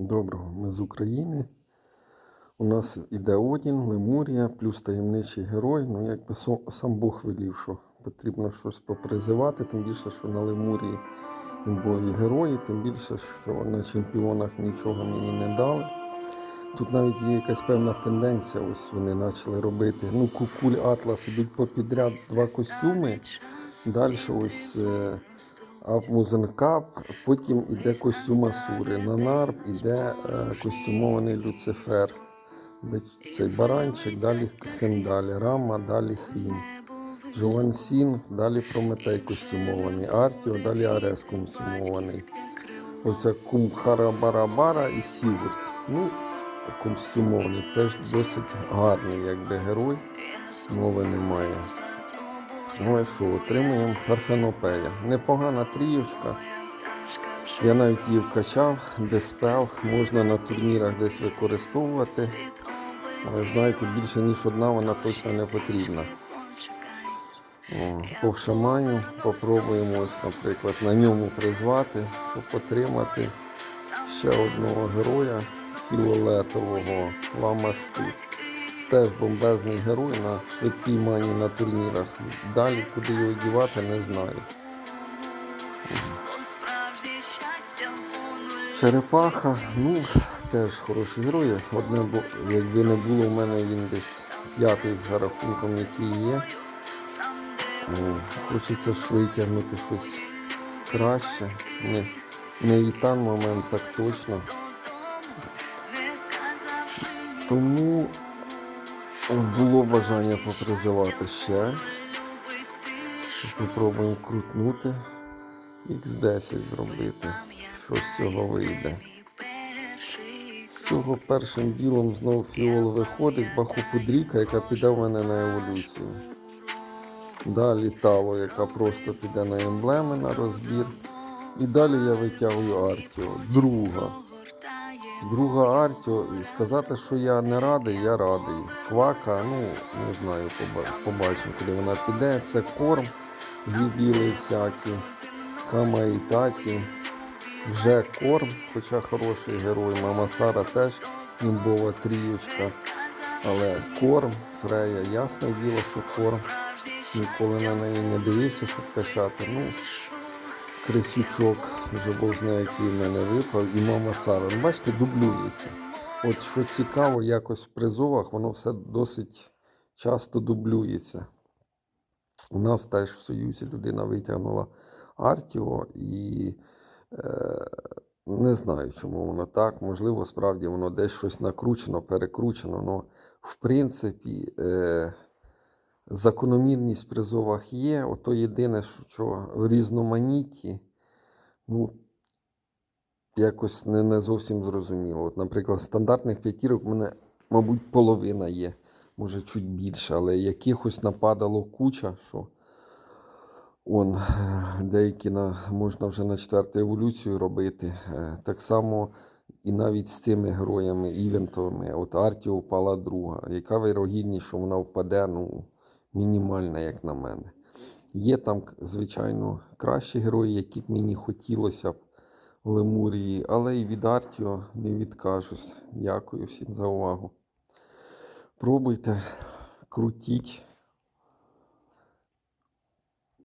Доброго, ми з України. У нас іде Одін, Лемурія, плюс таємничий герой. Ну, якби сам Бог велів, що потрібно щось попризивати, тим більше, що на Лемурії імбові герої, тим більше, що на чемпіонах нічого мені не дали. Тут навіть є якась певна тенденція, ось вони почали робити. Ну, Кукуль Атлас ідуть попідряд два костюми. Далі ось е, Апмузенкап, потім іде костюм Асури. На нарб іде е, костюмований Люцифер. Цей баранчик, далі Хендалі, Рама, далі Хрін. Жовансін, далі Прометей костюмований, Артіо, далі Арес костюмований. Оце Кумхара-Барабара і Сігурд. Ну, костюмований, теж досить гарний, якби герой. Мови немає. Що, отримуємо Парфенопея. Непогана трієчка. Я навіть її вкачав, диспел, можна на турнірах десь використовувати. Але знаєте, більше ніж одна вона точно не потрібна. О, по шаманю попробуємо ось, наприклад, на ньому призвати, щоб отримати ще одного героя фіолетового ламашту. Теж бомбезний герой на швидкій мані на турнірах. Далі куди його дівати, не знаю. Черепаха, ну, теж хороший герой. Одне, якби не було в мене він десь п'ятий за рахунком, який є. О, Хочеться ж витягнути щось краще. Не, не Ітан момент, так точно. Тому було бажання попризивати ще. Попробуємо крутнути. X10 зробити. Що з цього вийде. З цього першим ділом знову фіол виходить, бахупудріка, яка піде в мене на еволюцію. Далі тало, яка просто піде на емблеми на розбір. І далі я витягую Артіо. Друга. Друга Артіо. І сказати, що я не радий, я радий. Квака, ну не знаю, побачимо, куди вона піде. Це корм, глібіли всякі, кама і такі. Вже корм, хоча хороший герой. Мама Сара теж імбова трієчка. Але корм, Фрея, ясне діло, що корм. Ніколи на неї не дивився, щоб качати. Ну, крисючок, вже Бог знає, який в мене випав, і мама Сара. Ну, бачите, дублюється. От що цікаво, якось в призовах воно все досить часто дублюється. У нас теж в Союзі людина витягнула Артіо і е, не знаю, чому воно так. Можливо, справді воно десь щось накручено, перекручено. але в принципі. Е, Закономірність в призовах є. Ото єдине, що в різноманітті, ну, якось не, не зовсім зрозуміло. От, наприклад, стандартних п'ятірок в мене, мабуть, половина є, може чуть більше, але якихось нападало куча, що он, деякі на, можна вже на четверту еволюцію робити. Е, Так само і навіть з цими героями івентовими. От Артіо впала друга. Яка вирогідність, що вона впаде, ну, мінімальна, як на мене. Є там, звичайно, кращі герої, які б мені хотілося б в Лемурії, але і від Артіо не відкажусь. Дякую всім за увагу. Пробуйте, крутіть.